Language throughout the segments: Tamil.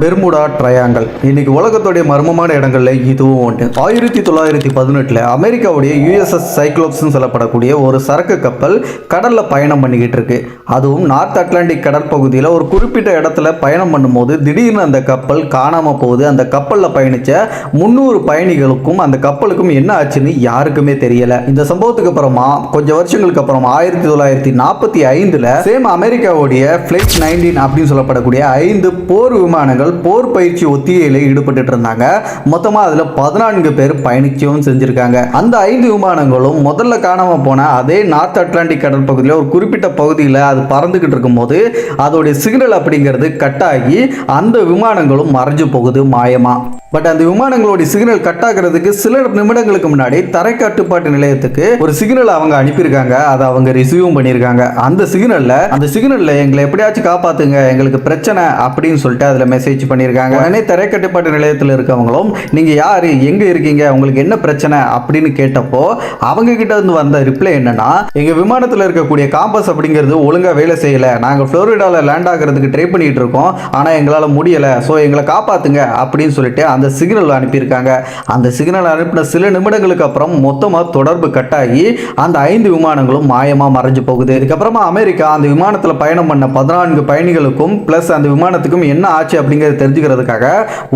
பெர்முடா ட்ரையாங்கல் இன்னைக்கு உலகத்துடைய மர்மமான இடங்கள்ல இதுவும் ஒன்று ஆயிரத்தி தொள்ளாயிரத்தி பதினெட்டில் அமெரிக்காவுடைய யுஎஸ்எஸ் சைக்ளோப்ஸ்னு சொல்லப்படக்கூடிய ஒரு சரக்கு கப்பல் கடல்ல பயணம் பண்ணிக்கிட்டு இருக்கு. அதுவும் நார்த் அட்லாண்டிக் கடற்பகுதியில் ஒரு குறிப்பிட்ட இடத்துல பயணம் பண்ணும்போது திடீர்னு அந்த கப்பல் காணாம போகுது. அந்த கப்பலில் பயணிச்ச முந்நூறு பயணிகளுக்கும் அந்த கப்பலுக்கும் என்ன ஆச்சுன்னு யாருக்குமே தெரியல. இந்த சம்பவத்துக்கு அப்புறமா கொஞ்சம் வருஷங்களுக்கு அப்புறம் ஆயிரத்தி தொள்ளாயிரத்தி நாற்பத்தி ஐந்துல சேம் அமெரிக்காவுடைய ஃபிளைட் நைன்டீன் அப்படின்னு சொல்லப்படக்கூடிய ஐந்து போர் விமானங்கள் போர் பயிற்சி ஒத்திகையில் ஈடுபட்டு இருந்தாங்க மொத்தமாக அதில் பதினான்கு பேர் பயணிக்கவும் செஞ்சுருக்காங்க. அந்த ஐந்து விமானங்களும் முதல்ல காணாம போன அதே நார்த் அட்லாண்டிக் கடற்பகுதியில் ஒரு குறிப்பிட்ட பகுதியில் அது பறந்துகிட்டு இருக்கும்போது அதோடைய சிக்னல் அப்படிங்கிறது கட் ஆகி அந்த விமானங்களும் மறைஞ்சு போகுது மாயமா. பட் அந்த விமானங்களுடைய சிக்னல் கட் ஆகிறதுக்கு சில நிமிடங்களுக்கு முன்னாடி தரை கட்டுப்பாட்டு நிலையத்துக்கு ஒரு சிக்னல் அவங்க அனுப்பியிருக்காங்க. அதை அவங்க ரிசீவும் பண்ணியிருக்காங்க. அந்த சிக்னல்ல அந்த சிக்னலில் எங்களை எப்படியாச்சும் காப்பாத்துங்க எங்களுக்கு பிரச்சனை அப்படின்னு சொல்லிட்டு அதுல மெசேஜ் பண்ணியிருக்காங்க. உடனே தரை கட்டுப்பாட்டு நிலையத்தில் இருக்கவங்களும் நீங்க யாரு? எங்க இருக்கீங்க? உங்களுக்கு என்ன பிரச்சனை? அப்படின்னு கேட்டப்போ அவங்க கிட்ட இருந்து வந்த ரிப்ளை என்னன்னா எங்க விமானத்தில் இருக்கக்கூடிய காம்பஸ் அப்படிங்கிறது ஒழுங்கா வேலை செய்யல. நாங்க புளோரிடால லேண்ட் ஆகிறதுக்கு ட்ரை பண்ணிட்டு இருக்கோம். ஆனா எங்களால முடியல. ஸோ எங்களை காப்பாத்துங்க அப்படின்னு சொல்லிட்டு அந்த சிக்னல் அனுப்பியிருக்காங்க. அந்த சிக்னல் அனுப்பின சில நிமிடங்களுக்கு அப்புறம் மொத்தமாக தொடர்பு கட் ஆகி அந்த ஐந்து விமானங்களும் மாயமா மறைஞ்சு போகுது. இதுக்கப்புறமா அமெரிக்கா அந்த விமானத்தில் பயணம் பண்ண பதினான்கு பயணிகளுக்கும் ப்ளஸ் அந்த விமானத்துக்கும் என்ன ஆச்சு அப்படிங்கிறத தெரிஞ்சுக்கிறதுக்காக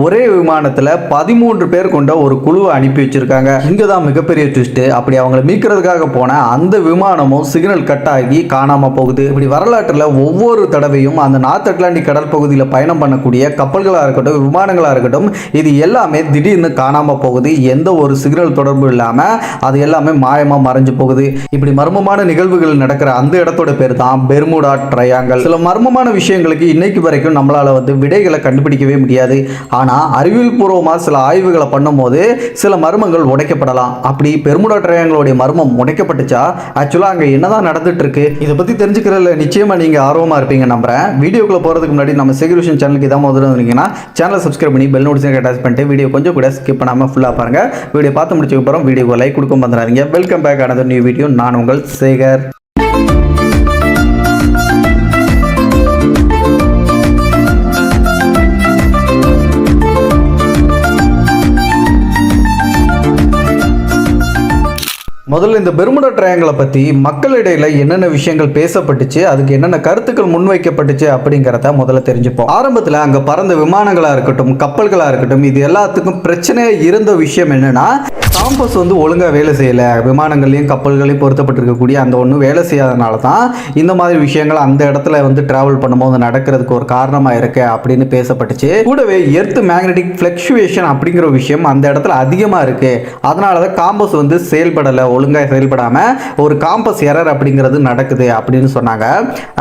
ஒரே விமானத்தில் பதிமூன்று பேர் கொண்ட ஒரு குழுவை அனுப்பி வச்சிருக்காங்க. இங்கே தான் மிகப்பெரிய ட்விஸ்ட் அப்படி அவங்கள மீட்கிறதுக்காக போன அந்த விமானமும் சிக்னல் கட் ஆகி காணாம போகுது. இப்படி வரலாற்றில் ஒவ்வொரு தடவையும் அந்த நார்த் அட்லாண்டிக் கடல் பகுதியில் பயணம் பண்ணக்கூடிய கப்பல்களாக இருக்கட்டும் விமானங்களாக இருக்கட்டும் இது எல்லாமே திடீர்னு காணாம போகுது. எந்த ஒரு சிக்னல் தொடர்பு இல்லாம அது எல்லாமே மாயமா மறைஞ்சு போகுது. இப்படி மர்மமான நிகழ்வுகள் நடக்கிற அந்த இடத்தோட பேர் தான் பெர்முடா ட்ரையாங்கல் சில மர்மமான விஷயங்களுக்கு இன்னைக்கு வரைக்கும் நம்மளால வந்து விடைகளை கண்டுபிடிக்கவே முடியாது. ஆனால் அறிவியல் பூர்வமாக சில ஆய்வுகளை பண்ணும்போது சில மர்மங்கள் உடைக்கப்படலாம். அப்படி பெர்முடா ட்ரையாங்கலோடைய மர்மம் உடைக்கப்பட்டுச்சா? ஆக்சுவலாக அங்கே என்னதான் நடந்துட்டு இருக்கு இதை பற்றி தெரிஞ்சுக்கிறதுல நிச்சயமாக நீங்கள் ஆர்வமாக இருப்பீங்க நம்புறேன். வீடியோக்குள்ளே போகிறதுக்கு முன்னாடி நம்ம செக்யூரிஷன் சேனலுக்கு இதான் முதல்ல வந்தீங்கன்னா சேனலை சப்ஸ்கிரைப் பண்ணி பெல் நோட்டிஃபிகேஷன் அட்டாச் பண்ணிட்டு வீடியோ கொஞ்சம் கூட ஸ்கிப் பண்ணாமல் ஃபுல்லாக பாருங்கள் வீடியோ பார்த்து முடிச்சதுக்கு அப்புறம் வீடியோக்கு லைக் கொடுக்க வந்துடாதீங்க வெல்கம் பேக் ஆனது நியூ வீடியோ நான் உங்கள் சேகர். முதல்ல இந்த பெருமுட ட்ரையாங்கலை பற்றி மக்களிடையில் என்னென்ன விஷயங்கள் பேசப்பட்டுச்சு அதுக்கு என்னென்ன கருத்துக்கள் முன்வைக்கப்பட்டுச்சு அப்படிங்கிறத முதல்ல தெரிஞ்சுப்போம். ஆரம்பத்தில் அங்கே பறந்த விமானங்களாக இருக்கட்டும் கப்பல்களாக இருக்கட்டும் இது எல்லாத்துக்கும் பிரச்சனையாக இருந்த விஷயம் என்னென்னா காம்பஸ் வந்து ஒழுங்காக வேலை செய்யலை. விமானங்கள்லையும் கப்பல்களையும் பொருத்தப்பட்டிருக்கக்கூடிய அந்த ஒன்று வேலை செய்யாதனால தான் இந்த மாதிரி விஷயங்கள் அந்த இடத்துல வந்து ட்ராவல் பண்ணும்போது நடக்கிறதுக்கு ஒரு காரணமாக இருக்கு அப்படின்னு பேசப்பட்டுச்சு. கூடவே எர்த் மேக்னெட்டிக் ஃப்ளக்ஷுவேஷன் அப்படிங்கிற ஒரு விஷயம் அந்த இடத்துல அதிகமாக இருக்குது அதனால தான் காம்பஸ் வந்து செயல்படலை ஒழுங்காக செயல்படாமல் ஒரு காம்பஸ் எரர் அப்படிங்கிறது நடக்குது அப்படின்னு சொன்னாங்க.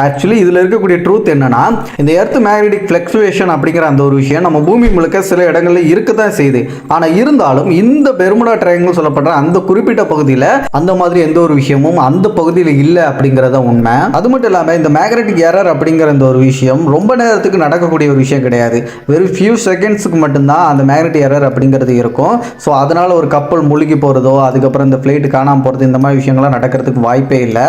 ஆக்சுவலி இதில் இருக்கக்கூடிய ட்ரூத் என்னன்னா இந்த எர்த் மேக்னெட்டிக் ஃப்ளக்சுவேஷன் அப்படிங்கிற அந்த ஒரு விஷயம் நம்ம பூமி முழுக்க சில இடங்களில் இருக்க தான் செய்யுது. ஆனால் இருந்தாலும் இந்த பெருமுடா ட்ரையாங்கிள் சொல்லப்படுற அந்த குறிப்பிட்ட பகுதியில் அந்த மாதிரி எந்த ஒரு விஷயமும் அந்த பகுதியில் இல்லை அப்படிங்கிறத உண்மை. அது மட்டும் இல்லாமல் இந்த மேக்னெட்டிக் எரர் அப்படிங்கிற இந்த ஒரு விஷயம் ரொம்ப நேரத்துக்கு நடக்கக்கூடிய ஒரு விஷயம் கிடையாது. வெறும் ஃபியூ செகண்ட்ஸுக்கு மட்டும்தான் அந்த மேக்னெட்டிக் எரர் அப்படிங்கிறது இருக்கும். ஸோ அதனால் ஒரு கப்பல் முழுகி போகிறதோ அதுக்கப்புறம் இந்த ஃப்ளைட்டு காணாமல் போகிறது இந்த மாதிரி விஷயங்கள்லாம் நடக்கிறதுக்கு வாய்ப்பே இல்லை.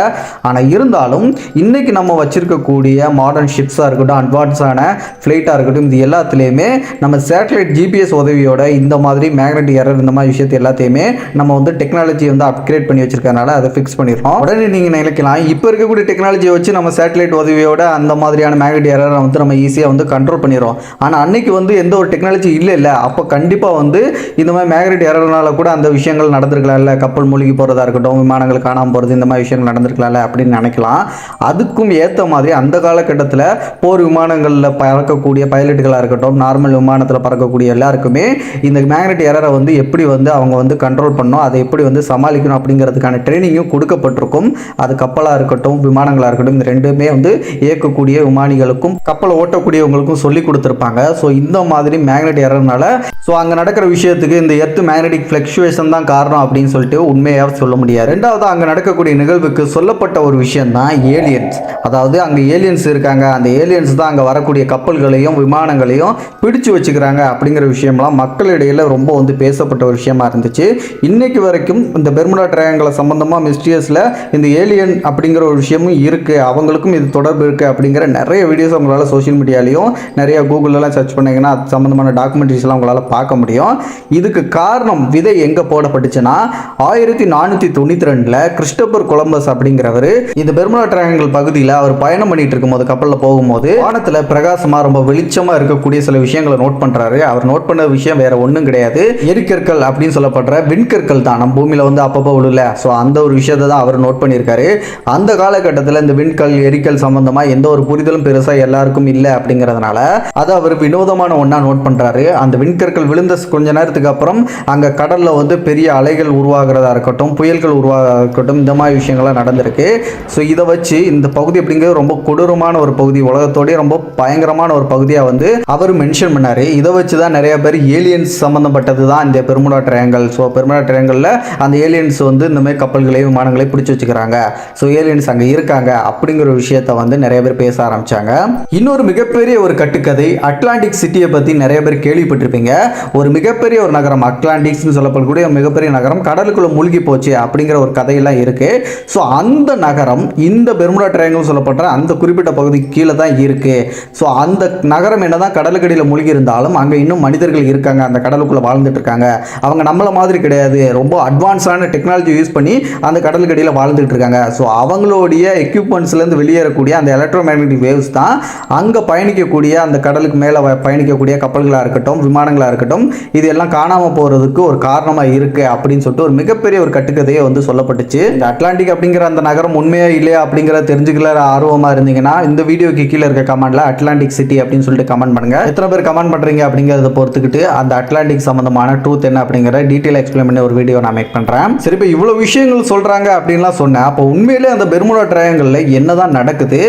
ஆனால் இருந்தாலும் இன்றைக்கி நம்ம வச்சுருக்கக்கூடிய மாடர்ன் ஷிப்ஸாக இருக்கட்டும் அட்வான்ஸான ஃப்ளைட்டாக இருக்கட்டும் இது எல்லாத்துலேயுமே நம்ம சேட்டலைட் ஜிபிஎஸ் உதவியோட இந்த மாதிரி மேக்னெட்டிக் எரர் இந்த மாதிரி விஷயத்தை எல்லாத்தையுமே நம்ம வந்து டெக்னாலஜி வந்து அப்கிரேட் பண்ணி வச்சிருக்கனால அதை ஃபிக்ஸ் பண்ணிடுறோம். உடனே நீங்கள் நினைக்கலாம் இப்போ இருக்கக்கூடிய டெக்னாலஜியை வச்சு நம்ம சேட்டலைட் உதவியோட அந்த மாதிரியான மேக்னெட்டிக் எரரை வந்து நம்ம ஈஸியாக வந்து கண்ட்ரோல் பண்ணிடுறோம். ஆனால் அன்னைக்கு வந்து எந்த ஒரு டெக்னாலஜி இல்லை இல்லை. அப்போ கண்டிப்பாக வந்து இந்த மாதிரி மேக்னெட் எரர்னால கூட அந்த விஷயங்கள் நடந்திருக்கலாம்ல கப்பல் மூழ்கி போகிறதா இருக்கட்டும் விமானங்கள் காணாமல் போகிறது இந்த மாதிரி விஷயங்கள் நடந்திருக்கலாம்ல அப்படின்னு நினைக்கலாம். அதுக்கும் ஏற்ற மாதிரி அந்த காலகட்டத்தில் போர் விமானங்களில் பறக்கக்கூடிய பைலட்டுகளாக இருக்கட்டும் நார்மல் விமானத்தில் பறக்கக்கூடிய எல்லாருக்குமே இந்த மேக்னெட்டிக் எரரை வந்து எப்படி வந்து அவங்க வந்து கண்ட்ரோல் பண்ணணும் அதை எப்படி வந்து சமாளிக்கணும் அப்படிங்கிறதுக்கான ட்ரைனிங்கும் கொடுக்கப்பட்டிருக்கும். அது கப்பலாக இருக்கட்டும் விமானங்களாக இருக்கட்டும் இந்த ரெண்டுமே வந்து இயக்கக்கூடிய விமானிகளுக்கும் கப்பலை ஓட்டக்கூடியவங்களுக்கும் சொல்லி கொடுத்துருப்பாங்க. ஸோ இந்த மாதிரி மேக்னெட் எரர்னால ஸோ அங்கே நடக்கிற விஷயத்துக்கு இந்த எர்த் மேக்னெட்டிக் ஃப்ளக்ஷுவேஷன் தான் காரணம் அப்படின்னு சொல்லிட்டு உண்மையாக சொல்ல முடியாது. ரெண்டாவது அங்கே நடக்கக்கூடிய நிகழ்வுக்கு சொல்லப்பட்ட ஒரு விஷயம் தான் ஏலியன்ஸ் அதாவது அங்கே ஏலியன்ஸ் இருக்காங்க. அந்த ஏலியன்ஸ் தான் அங்கே வரக்கூடிய கப்பல்களையும் விமானங்களையும் பிடிச்சு வச்சுக்கிறாங்க அப்படிங்கிற விஷயம்லாம் மக்களிடையில் ரொம்ப வந்து பேசப்பட்ட ஒரு விஷயமா இருந்துச்சு. இன்னைக்கு வரைக்கும் இந்த பெர்முடா ட்ரையாங்கலை சம்பந்தமாக மிஸ்டியஸில் இந்த ஏலியன் அப்படிங்கிற ஒரு விஷயமும் இருக்குது அவங்களுக்கும் இது தொடர்பு இருக்குது அப்படிங்கிற நிறைய வீடியோஸ் உங்களால் சோஷியல் மீடியாலையும் நிறைய கூகுளெலாம் சர்ச் பண்ணிங்கன்னா அது சம்மந்தமான டாக்குமெண்ட்ரிஸ்லாம் உங்களால் பார்க்க முடியும். இதுக்கு காரணம் விதை எங்கே போடப்பட்டுச்சுன்னா ஆயிரத்தி நானூற்றி தொண்ணூற்றி ரெண்டில் கிறிஸ்டபர் கொலம்பஸ் அப்படிங்கிறவர் இந்த பெர்முடா ட்ரையாங்கல் பகுதியில் அவர் பயணம் பண்ணிட்டு இருக்கும்போது கப்பலில் போகும்போது வானத்தில் பிரகாசமாக ரொம்ப வெளிச்சமாக இருக்கக்கூடிய சில விஷயங்களை நோட் பண்ணுறாரு அவர் நோட் பண்ண விஷயம் வேற ஒன்றும் கிடையாது. எரிக்கற்கள் அப்படின்னு சொல்லப்படுற விண்கற்கள் தான். நம்ம பூமியில் வந்து அப்பப்போ விழுல. ஸோ அந்த ஒரு விஷயத்தை தான் அவர் நோட் பண்ணியிருக்காரு. அந்த காலகட்டத்தில் இந்த விண்கல் எரிக்கல் சம்பந்தமாக எந்த ஒரு புரிதலும் பெருசாக எல்லாருக்கும் இல்லை அப்படிங்கிறதுனால அதை அவர் வினோதமான ஒன்றா நோட் பண்ணுறாரு அந்த விண்கற்கள் விழுந்த கொஞ்ச நேரத்துக்கு அப்புறம் அங்கே கடலில் வந்து பெரிய அலைகள் உருவாகிறதா இருக்கட்டும் புயல்கள் உருவாக இருக்கட்டும் இந்த மாதிரி விஷயங்கள்லாம் நடந்திருக்கு. ஸோ இதை வச்சு இந்த பகுதி அப்படிங்கிறது ரொம்ப கொடூரமான ஒரு பகுதி. உலகத்தோடய ரொம்ப பயங்கரமான ஒரு பகுதியாக வந்து அவர் மென்ஷன் பண்ணார். இதை வச்சு தான் நிறைய பேர் ஏலியன்ஸ் சம்மந்தப்பட்டது தான் இந்த பெருமுடா ட்ரையாங்கல் ஸோ பெருமுடா ட்ரையாங்கலில் அந்த ஏலியன்ஸ் வந்து இந்த மாதிரி கப்பல்களையும் விமானங்களையும் பிடிச்சி வச்சுக்கிறாங்க. ஸோ ஏலியன்ஸ் அங்கே இருக்காங்க அப்படிங்கிற ஒரு விஷயத்த வந்து நிறைய பேர் பேச ஆரம்பித்தாங்க இன்னொரு மிகப்பெரிய ஒரு கட்டுக்கதை அட்லாண்டிக் சிட்டியை பற்றி நிறைய பேர் கேள்விப்பட்டிருப்பீங்க. ஒரு மிகப்பெரிய ஒரு நகரம் அட்லாண்டிக்ஸ்னு சொல்லப்படக்கூடிய மிகப்பெரிய நகரம் கடலுக்குள்ளே மூழ்கி போச்சு. அப்படிங்கிற ஒரு கதையெல்லாம் இருக்கு. ஸோ அந்த நகரம் இந்த பெர்முடா ட்ரையாங்கல் சொல்லப்படுற அந்த குறிப்பிட்ட பகுதிக்கு கீழே தான் இருக்கு. ஸோ அந்த நகரம் என்னதான் கடலுக்கடியில் மூழ்கி இருந்தாலும் அங்கே இன்னும் மனிதர்கள் இருக்காங்க. அந்த கடலுக்குள்ள வாழ்ந்துட்டு இருக்காங்க. அவங்க நம்மளை மாதிரி கிடையாது. ரொம்ப அட்வான்ஸான டெக்னாலஜி யூஸ் பண்ணி அந்த கடலுக்கடியில் வாழ்ந்துட்டு இருக்காங்க. ஸோ அவங்களுடைய எக்யூப்மெண்ட்ஸ்லேருந்து வெளியேறக்கூடிய அந்த எலக்ட்ரோ மேக்னெட்டிக் வேவ்ஸ் தான் அங்கே பயணிக்கக்கூடிய அந்த கடலுக்கு மேலே பயணிக்கக்கூடிய கப்பல்களாக இருக்கட்டும் விமானங்களாக இருக்கட்டும் இது எல்லாம் காணாமல் போகிறதுக்கு ஒரு காரணமாக இருக்கு அப்படின்னு சொல்லிட்டு ஒரு மிகப்பெரிய ஒரு கட்டுக்கதையே வந்து சொல்லப்பட்டுச்சு. இந்த அட்லாண்டிக் அப்படிங்கிற அந்த நகரம் உண்மையா இல்லையா அப்படிங்கிற தெரிஞ்சுக்கல ஆர்வமாக இருந்தீங்கன்னா இந்த வீடியோக்கு கீழே இருக்க கமெண்ட்ல அட்லாண்டிக் சிட்டி அப்படின்னு சொல்லிட்டு கமெண்ட் பண்ணுங்க. எத்தனை பேர் கமெண்ட் பண்றீங்க அப்படிங்கிறத பொறுத்துக்கிட்டு அந்த அட்லாண்டிக் சம்பந்தமான ட்ரூத் என்ன அப்படிங்கிற டீட்டெயில் எக்ஸ்பிளைன் பண்ணி ஒரு வீடியோ நான் மேக் பண்றேன். சரி இப்போ இவ்வளவு விஷயங்கள் சொல்றாங்க அப்படின்லாம் சொன்னேன் அப்போ உண்மையிலே அந்த பெர்முடா ட்ரையாங்கல்ல என்னதான் நடக்குது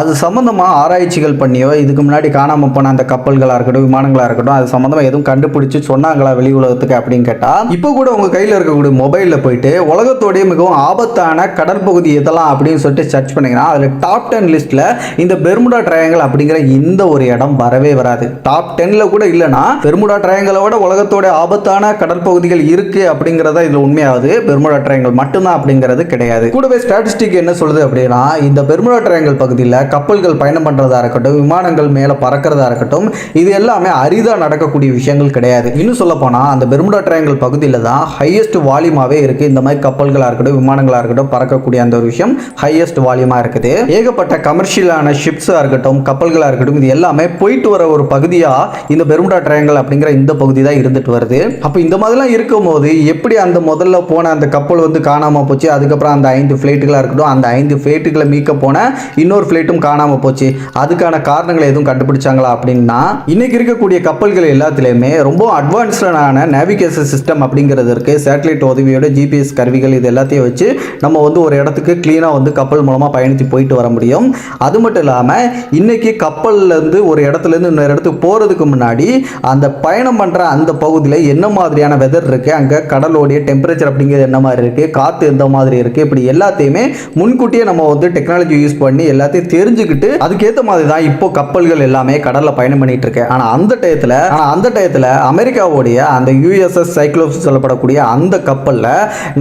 அது சம்பந்தமா ஆராய்ச்சிகள் பண்ணியோ இதுக்கு முன்னாடி காணாமல் போன அந்த கப்பல்களா இருக்கட்டும் விமானங்களா இருக்கட்டும் அது சம்பந்தமா எதுவும் கண்டுபிடிச்சு சொன்னாங்களா வெளி உலகத்துக்கு அப்படின்னு கேட்டா இப்போ கூட உங்க கையில் இருக்கக்கூடிய மொபைலில் போயிட்டு உலகத்தோடைய மிகவும் ஆபத்தான கடற்பகுதி எதெல்லாம் அப்படின்னு சொல்லிட்டு சர்ச் பண்ணிங்கன்னா அதில் டாப் டென் லிஸ்ட்டில் இந்த பெர்முடா ட்ரையாங்கல் அப்படிங்கிற இந்த ஒரு இடம் வரவே வராது. டாப் டென்னில் கூட இல்லைன்னா பெர்முடா ட்ரையாங்கலோட விட உலகத்தோட ஆபத்தான கடற்பகுதிகள் இருக்கு அப்படிங்கிறத இதில் உண்மையாவது. பெர்முடா ட்ரையாங்கல் மட்டும்தான் அப்படிங்கிறது கிடையாது. கூடவே ஸ்டாட்டிஸ்டிக் என்ன சொல்லுது அப்படின்னா இந்த பெர்முடா ட்ரையாங்கல் பகுதியில் கப்பல்கள் பயணம் பண்ணுறதா இருக்கட்டும் விமானங்கள் மேலே பறக்கிறதா இருக்கட்டும் இது எல்லாமே அரிதாக நடக்கக்கூடிய விஷயங்கள் கிடையாது. இன்னும் சொல்ல போனால் அந்த பெர்முடா ட்ரையாங்கல் பகுதியில் தான் ஹையஸ்ட் வால்யூமாகவே இருக்குது இந்த மாதிரி கப்பல்களாக இருக்கட்டும் விமானங்களாக இருக்கட்டும் பறக்கக்கூடிய அந்த ஒரு விஷயம் ஹையஸ்ட் வால்யூமாக இருக்குது. ஏகப்பட்ட கமர்ஷியலான ஷிப்ஸாக இருக்கட்டும் கப்பல்களாக இருக்கட்டும் இது எல்லாமே போயிட்டு வர ஒரு பகுதியாக இந்த பெருமுடா ட்ரையாங்கல் அப்படிங்கிற இந்த பகுதி தான் இருந்துட்டு வருது. அப்போ இந்த மாதிரிலாம் இருக்கும்போது எப்படி அந்த முதல்ல போன அந்த கப்பல் வந்து காணாமல் போச்சு அதுக்கப்புறம் அந்த ஐந்து ஃப்ளைட்டுகளாக இருக்கட்டும் அந்த ஐந்து ஃப்ளைட்டுகளை மீட்க போன இன்னொரு ஃப்ளைட்டும் காணாமல் போச்சு அதுக்கான காரணங்களை எதுவும் கண்டுபிடிச்சாங்களா அப்படின்னா இன்னைக்கு இருக்கக்கூடிய கப்பல்கள் எல்லாத்துலேயுமே ரொம்ப அட்வான்ஸ்டான நேவிகேஷன் சிஸ்டம் அப்படிங்கிறது இருக்குது சேட்டலைட் உதவியோட ஜிபிஎஸ் கருவிகள் இது எல்லாத்தையும் வச்சு நம்ம வந்து ஒரு இடத்துக்கு க்ளீனாக வந்து கப்பல் மூலமாக பயணித்து போயிட்டு வர முடியும். அது மட்டும் இல்லாமல் இன்னைக்கு கப்பல்லேருந்து ஒரு இடத்துலேருந்து இன்னொரு இடத்துக்கு போகிறதுக்கு முன்னாடி அந்த பயணம் பண்ணுற அந்த பகுதியில் என்ன மாதிரியான வெதர் இருக்குது அங்கே கடலோடைய டெம்பரேச்சர் அப்படிங்கிறது என்ன மாதிரி இருக்குது காற்று எந்த மாதிரி இருக்குது இப்படி எல்லாத்தையுமே முன்கூட்டியே நம்ம வந்து டெக்னாலஜி யூஸ் பண்ணி எல்லாத்தையும் தெரிஞ்சுக்கிட்டு அதுக்கேற்ற மாதிரி தான் இப்போ கப்பல்கள் எல்லாமே கடலில் பயணம் பண்ணிட்டு இருக்கு. ஆனால் அந்த டயத்தில் ஆனால் அந்த டயத்தில் அமெரிக்காவுடைய அந்த யூஎஸ்எஸ் சைக்ளோஸ் சொல்லப்படக்கூடிய அந்த கப்பலில்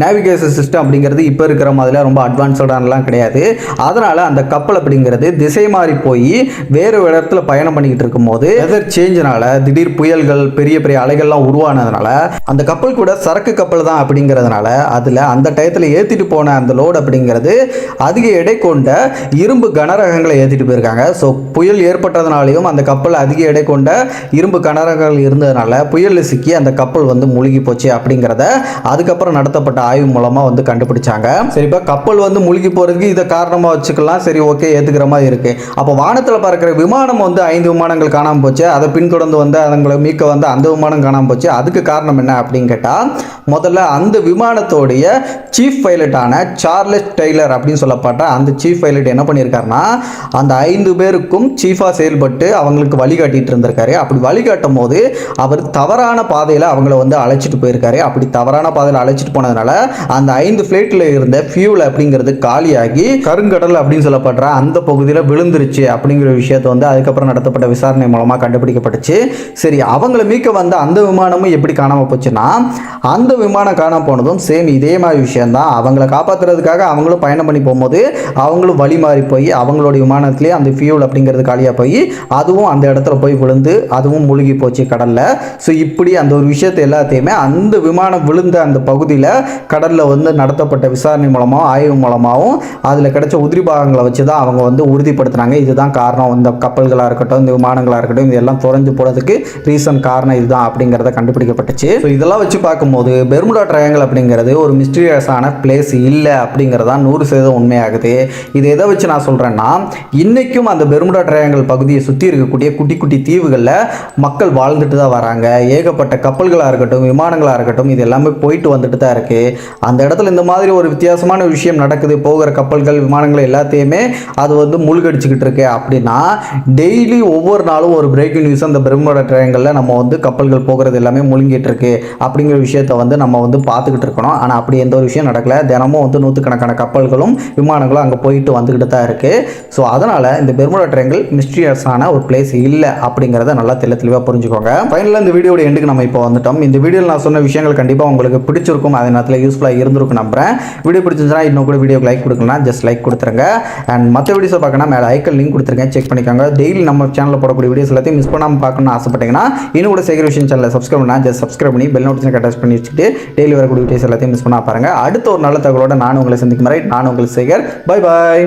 நேவிகேஷன் சிஸ்டம் அப்படிங்கிறது இப்போ இருக்கிற மாதிரிலாம் ரொம்ப அட்வான்ஸ்டானலாம் கிடையாது. அதனால் அந்த கப்பல் அப்படிங்கிறது திசை மாறி போய் வேறு ஒரு இடத்துல பயணம் பண்ணிக்கிட்டு இருக்கும்போது வெதர் சேஞ்சினால திடீர் புயல்கள் பெரிய பெரிய அலைகள்லாம் உருவானதுனால அந்த கப்பல் கூட சரக்கு கப்பல் தான் அப்படிங்கிறதுனால அதில் அந்த டயத்தில் ஏற்றிட்டு போன அந்த லோடு அப்படிங்கிறது அதிக எடை கொண்ட இரும்பு கனரகங்களை ஏற்றிட்டு போயிருக்காங்க. ஸோ புயல் ஏற்பட்டதுனாலையும் அந்த கப்பல் அதிக எடை கொண்ட இரும்பு கனரகங்கள் இருந்ததுனால புயலில் சிக்கி அந்த கப்பல் வந்து மூழ்கி போச்சு அப்படிங்கிறத அதுக்கப்புறம் நடத்தப்பட்ட ஆய்வு மூலமாக வந்து கண்டுபிடிச்சாங்க. சரி இப்போ கப்பல் வந்து மூழ்கி போகிறதுக்கு இதை காரணமாக வச்சுக்கலாம். சரி ஓகே ஏற்றுக்கிற மாதிரி இருக்குது அப்போ வானத்தில் பறக்கிற விமானம் வந்து ஐந்து விமானங்கள் காணாமல் போச்சு. அதை பின்தொடர்ந்து வந்து அதுங்களை மீட்க வந்து அந்த விமானம் காணாமல் போச்சு. அதுக்கு காரணம் என்ன அப்படின்னு கேட்டால் முதல்ல அந்த விமானத்தோடைய சீஃப் பைலட்டான சார்லஸ் டெய்லர் அப்படின்னு சொல்லப்பட்ட அந்த சீஃப் பைலட் என்ன பண்ணியிருக்காருன்னா அந்த ஐந்து பேருக்கும் சீஃபாக செயல்பட்டு அவங்களுக்கு வழிகாட்டிட்டு இருந்திருக்காரு. அப்படி வழிகாட்டும் போது அவர் தவறான பாதையில் அவங்கள வந்து அழைச்சிட்டு போயிருக்காரு. அப்படி தவறான பாதையில் அழைச்சிட்டு போனதுனால அந்த ஐந்து ஃப்ளைட்டில் இருந்த ஃபியூல் அப்படிங்கிறது காலியாகி கருங்கடல் அப்படின்னு சொல்லப்படுற அந்த பகுதியில் விழுந்துருச்சு அப்படிங்கிற விஷயத்தை வந்து அதுக்கப்புறம் நடத்தப்பட்ட விசாரணை மூலமாக கண்டுபிடிக்கப்பட்டுச்சு. சரி அவங்கள மீட்க வந்த அந்த விமானமும் எப்படி காணாமல் போச்சுன்னா அந்த விமானம் காணாம போனதும் சேம் இதே மாதிரி விஷயம்தான். அவங்கள காப்பாற்றுறதுக்காக அவங்களும் பயணம் பண்ணி போகும்போது அவங்களும் வழி மாறி போய் அவங்களோட விமானத்திலேயே அந்த ஃபியூல் அப்படிங்கிறது காலியாக போய் அதுவும் அந்த இடத்துல போய் விழுந்து அதுவும் முழுகி போச்சு கடலில். ஸோ இப்படி அந்த ஒரு விஷயத்தை எல்லாத்தையுமே அந்த விமானம் விழுந்த அந்த பகுதியில் கடலில் வந்து நடத்தப்பட்ட விசாரணை மூலமாகவும் ஆய்வு மூலமாகவும் அதில் கிடைச்ச உதிரி பாகங்களை வச்சு தான் அவங்க வந்து உறுதிப்படுத்துனாங்க. இதுதான் காரணம். இந்த கப்பல்களாக இருக்கட்டும் இந்த விமானங்களாக இருக்கட்டும் இதெல்லாம் தொலைஞ்சு போகிறதுக்கு ரீசன் காரணம் இதுதான் அப்படிங்கிறத கண்டுபிடிக்கப்பட்டுச்சு. ஸோ இதெல்லாம் வச்சு பார்க்கும்போது பெர்முடா ட்ரையாங்கல் அப்படிங்கிறது ஒரு மிஸ்டீரியஸான பிளேஸ் இல்லை அப்படிங்கிறதா நூறு சதவீதம் உண்மையாகுது. இது எதை வச்சு நான் சொல்கிறேன்னா இன்றைக்கும் அந்த பெர்முடா ட்ரையாங்கல் பகுதியை சுற்றி இருக்கக்கூடிய குட்டி குட்டி தீவுகளில் மக்கள் வாழ்ந்துட்டு தான் வராங்க. ஏகப்பட்ட கப்பல்களாக இருக்கட்டும் விமானங்களாக இருக்கட்டும் இது எல்லாமே போயிட்டு வந்துட்டு தான் இருக்குது அந்த இடத்துல இந்த மாதிரி ஒரு வித்தியாசமான விஷயம் நடக்குது. போகிற கப்பல்கள் விமானங்கள் எல்லாத்தையுமே அது வந்து மூழ்கடிச்சுக்கிட்டு இருக்கு. அப்படின்னா டெய்லி ஒவ்வொரு நாளும் ஒரு பிரேக்கிங் நியூஸ் அந்த பிரம்மோட ட்ரையங்களில் நம்ம வந்து கப்பல்கள் போகிறது எல்லாமே முழுங்கிட்டு இருக்கு. அப்படிங்கிற விஷயத்த வந்து நம்ம வந்து பார்த்துக்கிட்டு இருக்கணும். ஆனால் அப்படி எந்த ஒரு விஷயம் நடக்கல. தினமும் வந்து நூற்றுக்கணக்கான கப்பல்களும் விமானங்களும் அங்கே போயிட்டு வந்துக்கிட்டு தான் இருக்குது ஸோ அதனால் இந்த பெர்முடா ட்ரையாங்கல் மிஸ்டீரியஸான ஒரு பிளேஸ் இல்லை அப்படிங்கிறத நல்லா தெளி தெளிவாக புரிஞ்சுக்கோங்க. ஃபைனலாக இந்த வீடியோட எண்டுக்கு நம்ம இப்போ வந்துட்டோம். இந்த வீடியோவில் நான் சொன்ன விஷயங்கள் கண்டிப்பாக உங்களுக்கு பிடிச்சிருக்கும். அதே நேரத்தில் யூஸ்ஃபுல்லாக இருந்திருக்கும் நம்புறேன். வீடியோ பிடிச்சிருந்துச்சுன்னா இன்னும் கூட வீடியோக்கு லைக் கொடுக்கலாம். ஜஸ்ட் லைக் கொடுத்துருங்க. அண்ட் மற்ற வீடியோஸை பார்க்கணும் மேலே ஐக்கல் லிங்க் கொடுத்துருக்கேன் செக் பண்ணிக்கோங்க. டெய்லி நம்ம சேனலில் போடக்கூடிய வீடியோஸ் எல்லாத்தையும் மிஸ் பண்ணாமல் பார்க்கணும்னு ஆசைப்பட்டீங்கன்னா இன்னும் கூட சேகர் விஷயம் சேனலை சப்ஸ்கிரைப் பண்ணால் ஜஸ்ட் சப்ஸ்கிரைப் பண்ணி பெல் நோட்டிஃபிகேஷன் அட்டாச் பண்ணி வச்சுட்டு டெய்லி வரக்கூடிய வீடியோஸ் எல்லாத்தையும் மிஸ் பண்ணால் பாருங்க. அடுத்த ஒரு நல்ல தகவலோட நான் உங்களை சந்திக்கும் வரை நான் உங்களுக்கு சேகர். Bye bye